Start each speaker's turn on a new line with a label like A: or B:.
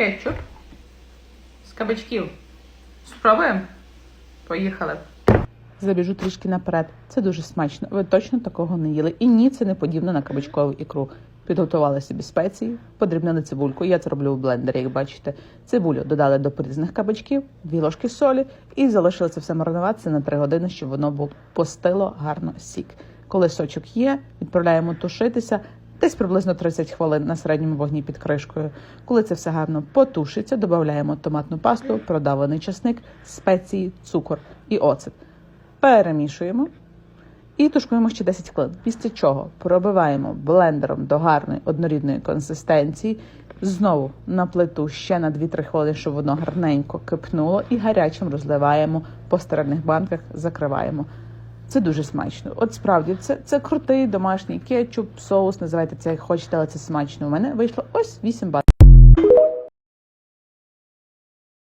A: кетчуп з кабачків. Спробуємо? Поїхали. Забіжу трішки наперед. Це дуже смачно. Ви точно такого не їли. І ні, це не подібно на кабачкову ікру. Підготували собі спеції, подрібнили цибульку. Я це роблю в блендері, як бачите. Цибулю додали до порізаних кабачків, дві ложки солі і залишили це все маринуватися на 3 години, щоб воно було постило гарно сік. Коли сочок є, відправляємо тушитися. Десь приблизно 30 хвилин на середньому вогні під кришкою. Коли це все гарно потушиться, додаємо томатну пасту, продавлений часник, спеції, цукор і оцет. Перемішуємо і тушкуємо ще 10 хвилин. Після чого пробиваємо блендером до гарної однорідної консистенції. Знову на плиту ще на 2-3 хвилини, щоб воно гарненько кипнуло, і гарячим розливаємо по стерильних банках, закриваємо. Це дуже смачно. От справді, це, це крутий домашній кетчуп, соус, називайте це як хочете, але це смачно. У мене вийшло ось 8 банок.